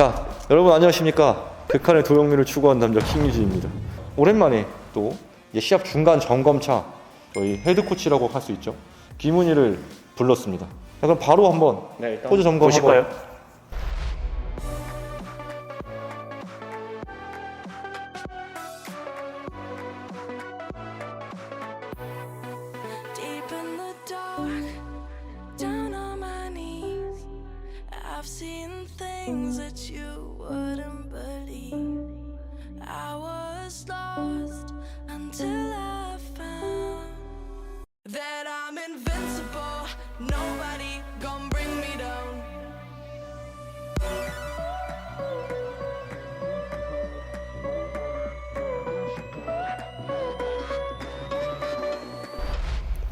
자, 여러분 안녕하십니까? 극한의 도형미를 추구한 남자 킹유진입니다. 오랜만에 또 이제 시합 중간 점검차 저희 헤드 코치라고 할 수 있죠. 김훈이를 불렀습니다. 자, 그럼 바로 한번 네, 일단 포즈 점검 보실까요? 한번. I've seen things that you wouldn't believe. I was lost until I found that I'm invincible. Nobody gonna bring me down.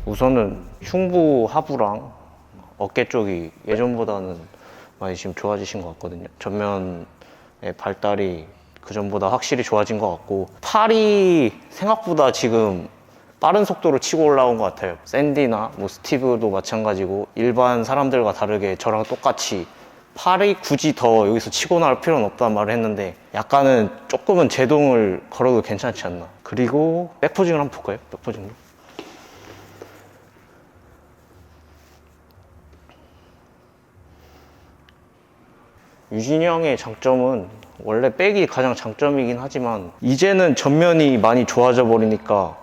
우선은 흉부 하부랑 어깨 쪽이 예전보다는 많이 지금 좋아지신 것 같거든요. 전면의 발달이 그 전보다 확실히 좋아진 것 같고 팔이 생각보다 지금 빠른 속도로 치고 올라온 것 같아요. 샌디나 뭐 스티브도 마찬가지고 일반 사람들과 다르게 저랑 똑같이 팔이 굳이 더 여기서 치고 나올 필요는 없단 말을 했는데 약간은 조금은 제동을 걸어도 괜찮지 않나. 그리고 백포징을 한번 볼까요? 백포징도. 유진이 형의 장점은 원래 백이 가장 장점이긴 하지만 이제는 전면이 많이 좋아져 버리니까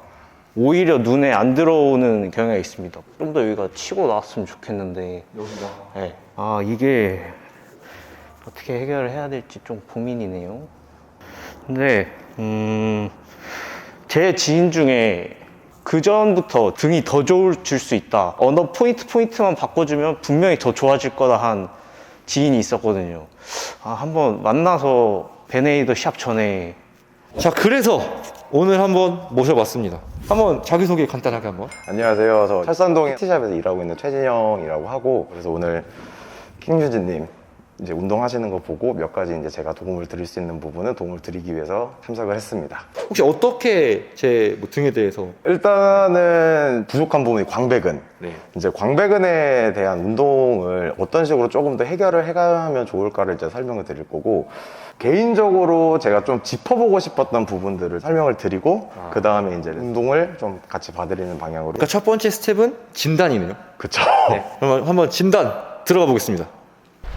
오히려 눈에 안 들어오는 경향이 있습니다. 좀 더 여기가 치고 나왔으면 좋겠는데 여기가 네. 아 이게 어떻게 해결을 해야 될지 좀 고민이네요. 근데 음, 제 지인 중에 그 전부터 등이 더 좋아질 수 있다. 언어 포인트 포인트만 바꿔주면 분명히 더 좋아질 거다 한 지인이 있었거든요. 아 한번 만나서 베네이더 샵 전에 자, 그래서 오늘 한번 모셔봤습니다. 한번 자기소개 간단하게 한번. 안녕하세요. 저 철산동 티샵에서 일하고 있는 최진영이라고 하고 그래서 오늘 킹유진님 이제 운동하시는 거 보고 몇 가지 이제 제가 도움을 드릴 수 있는 부분은 도움을 드리기 위해서 참석을 했습니다. 혹시 어떻게 제 뭐 등에 대해서 일단은 부족한 부분이 광배근. 네. 이제 광배근에 대한 운동을 어떤 식으로 조금 더 해결을 해가면 좋을까를 이제 설명을 드릴 거고 개인적으로 제가 좀 짚어보고 싶었던 부분들을 설명을 드리고 그 다음에 이제 운동을 좀 같이 봐드리는 방향으로. 그러니까 첫 번째 스텝은 진단이네요. 그쵸. 그럼 한번 진단 들어가 보겠습니다.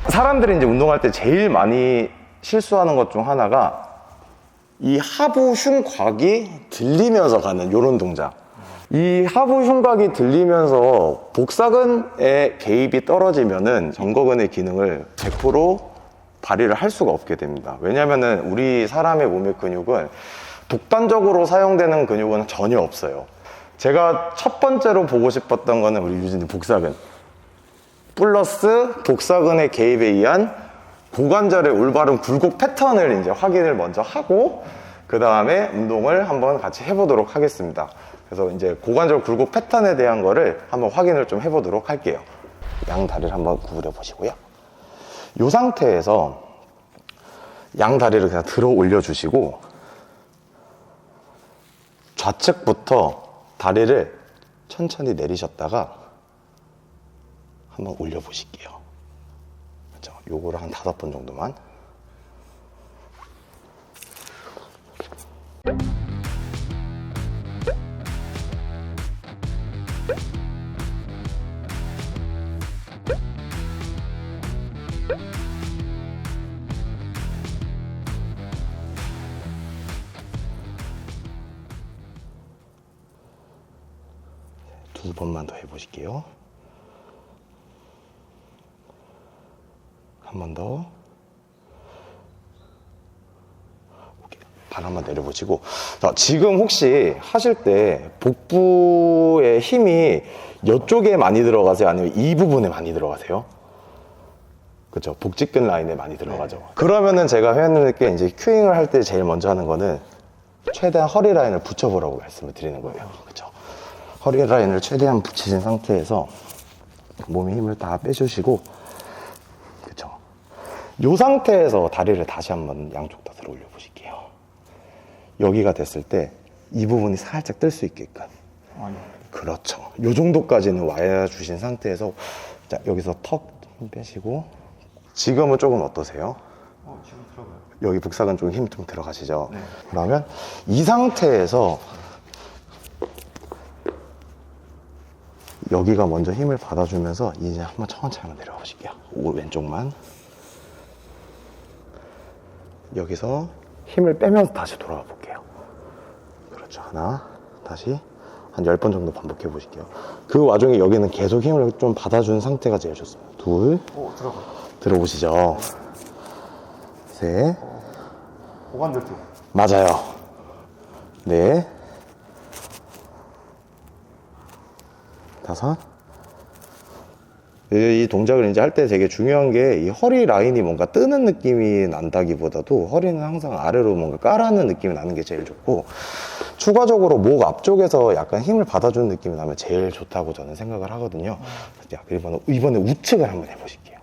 사람들이 이제 운동할 때 제일 많이 실수하는 것 중 하나가 이 하부 흉곽이 들리면서 가는 이런 동작. 이 하부 흉곽이 들리면서 복사근의 개입이 떨어지면은 정거근의 기능을 100% 발휘를 할 수가 없게 됩니다. 왜냐면은 우리 사람의 몸의 근육은 독단적으로 사용되는 근육은 전혀 없어요. 제가 첫 번째로 보고 싶었던 거는 우리 유진이 복사근. 플러스 복사근의 개입에 의한 고관절의 올바른 굴곡 패턴을 이제 확인을 먼저 하고 그 다음에 운동을 한번 같이 해보도록 하겠습니다. 그래서 이제 고관절 굴곡 패턴에 대한 거를 한번 확인을 좀 해보도록 할게요. 양 다리를 한번 구부려 보시고요. 이 상태에서 양 다리를 그냥 들어 올려 주시고 좌측부터 다리를 천천히 내리셨다가 한번 올려 보실게요. 그죠? 요거를 한 다섯 번 정도만. 두 번만 더 해보실게요. 한 번 더. 오케이. 발 한번 내려보시고. 자, 지금 혹시 하실 때 복부의 힘이 이쪽에 많이 들어가세요? 아니면 이 부분에 많이 들어가세요? 그죠. 복직근 라인에 많이 들어가죠. 그러면은 제가 회원님들께 이제 큐잉을 할 때 제일 먼저 하는 거는 최대한 허리 라인을 붙여보라고 말씀을 드리는 거예요. 그죠. 허리 라인을 최대한 붙이신 상태에서 몸에 힘을 다 빼주시고. 요 상태에서 다리를 다시 한번 양쪽 다 들어 올려 보실게요. 여기가 됐을 때 이 부분이 살짝 뜰 수 있게끔. 그렇죠. 요 정도까지는 와야 주신 상태에서 자, 여기서 턱힘 빼시고 지금은 조금 어떠세요? 어, 지금 들어가요. 여기 복사근 쪽에 힘 좀 들어가시죠? 네. 그러면 이 상태에서 여기가 먼저 힘을 받아주면서 이제 한번 천천히 한번 내려가 보실게요. 오, 왼쪽만. 여기서 힘을 빼면서 다시 돌아가 볼게요. 그렇죠. 하나, 다시 한 10번 정도 반복해 보실게요. 그 와중에 여기는 계속 힘을 좀 받아주는 상태가 제일 좋습니다. 둘, 오, 들어가. 들어보시죠. 셋, 고관절 쪽. 맞아요. 네. 다섯. 이이 동작을 이제 할 때 되게 중요한 게 이 허리 라인이 뭔가 뜨는 느낌이 난다기보다도 허리는 항상 아래로 뭔가 깔아는 느낌이 나는 게 제일 좋고 추가적으로 목 앞쪽에서 약간 힘을 받아주는 느낌이 나면 제일 좋다고 저는 생각을 하거든요. 자, 이번에, 이번에 우측을 한번 해보실게요.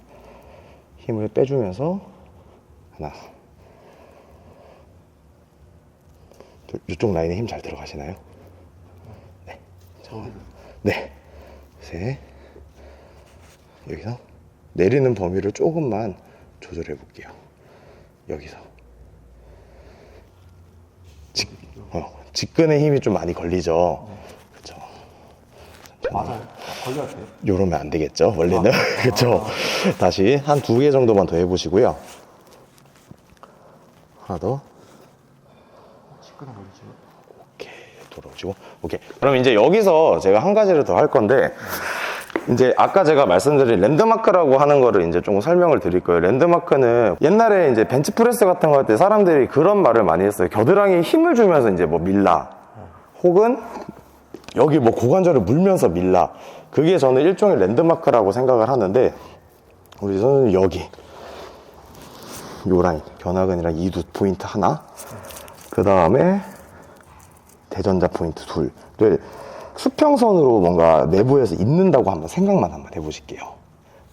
힘을 빼주면서 하나, 둘, 이쪽 라인에 힘 잘 들어가시나요? 네. 자, 네. 셋. 여기서 내리는 범위를 조금만 조절해 볼게요. 여기서. 직, 어, 직근의 힘이 좀 많이 걸리죠. 그렇죠. 맞아요. 걸려야 돼요. 요러면 안 되겠죠, 원래는. 그렇죠. 다시 한 두 개 정도만 더 해보시고요. 하나 더. 시끄러 걸리죠. 오케이 돌아오시고 오케이 그럼 이제 여기서 제가 한 가지를 더 할 건데 이제 아까 제가 말씀드린 랜드마크라고 하는 거를 이제 좀 설명을 드릴 거예요. 랜드마크는 옛날에 이제 벤치프레스 같은 거 할 때 사람들이 그런 말을 많이 했어요. 겨드랑이에 힘을 주면서 이제 뭐 밀라. 혹은 여기 뭐 고관절을 물면서 밀라. 그게 저는 일종의 랜드마크라고 생각을 하는데 우리 선생님 여기 요 라인 견학근이랑 이두 포인트 하나 그 다음에 대전자 포인트 둘을 수평선으로 뭔가 내부에서 있는다고 한번 생각만 한번 해보실게요.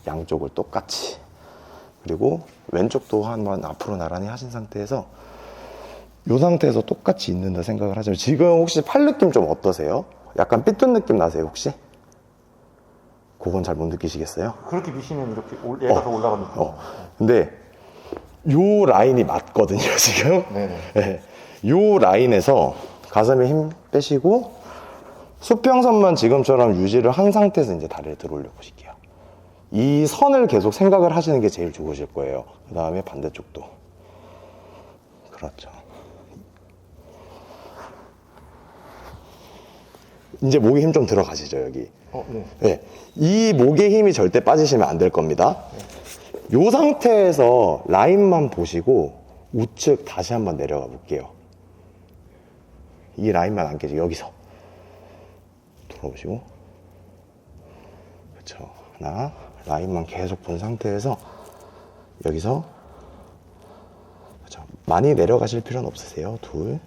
양쪽을 똑같이. 그리고 왼쪽도 한번 앞으로 나란히 하신 상태에서 이 상태에서 똑같이 있는다 생각을 하시면 지금 혹시 팔 느낌 좀 어떠세요? 약간 삐뚤 느낌 나세요 혹시? 그건 잘 못 느끼시겠어요? 그렇게 미시면 이렇게 올- 얘가 더 올라가는 거. 어. 근데 요 라인이 맞거든요, 지금. 네네. 네. 요 라인에서 가슴에 힘 빼시고 수평선만 지금처럼 유지를 한 상태에서 이제 다리를 들어 올려 보실게요. 이 선을 계속 생각을 하시는 게 제일 좋으실 거예요. 그 다음에 반대쪽도. 그렇죠. 이제 목에 힘 좀 들어가시죠, 여기. 어, 네. 네. 이 목에 힘이 절대 빠지시면 안 될 겁니다. 이 상태에서 라인만 보시고 우측 다시 한번 내려가 볼게요. 이 라인만 안 깨지고 여기서 돌아보시고 그렇죠. 하나 라인만 계속 본 상태에서 여기서 그렇죠. 많이 내려가실 필요는 없으세요. 둘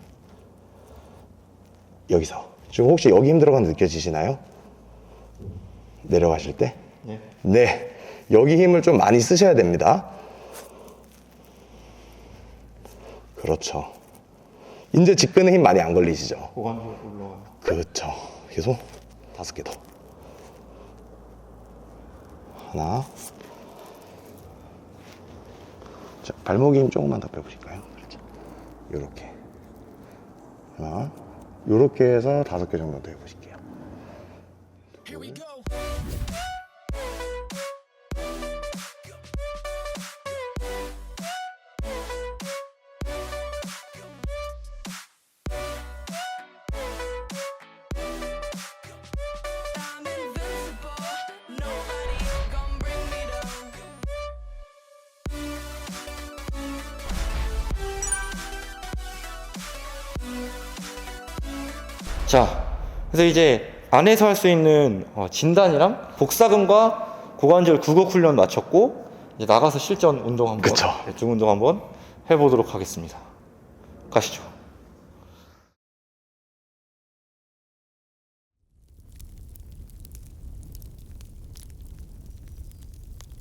여기서 지금 혹시 여기 힘 들어가는 거 느껴지시나요? 내려가실 때? 네. 네. 여기 힘을 좀 많이 쓰셔야 됩니다. 그렇죠. 이제 직근에 힘 많이 안 걸리시죠? 고관절 올라가요. 그렇죠. 계속 다섯 개 더. 하나. 자, 발목에 힘 조금만 더 빼보실까요? 그렇죠. 요렇게. 하나. 요렇게 해서 다섯 개 정도 더 해보실게요. 자, 그래서 이제 안에서 할 수 있는 어, 진단이랑 복사근과 고관절 구급 훈련 마쳤고 이제 나가서 실전 운동 한번, 그쵸. 중 운동 한번 해보도록 하겠습니다. 가시죠.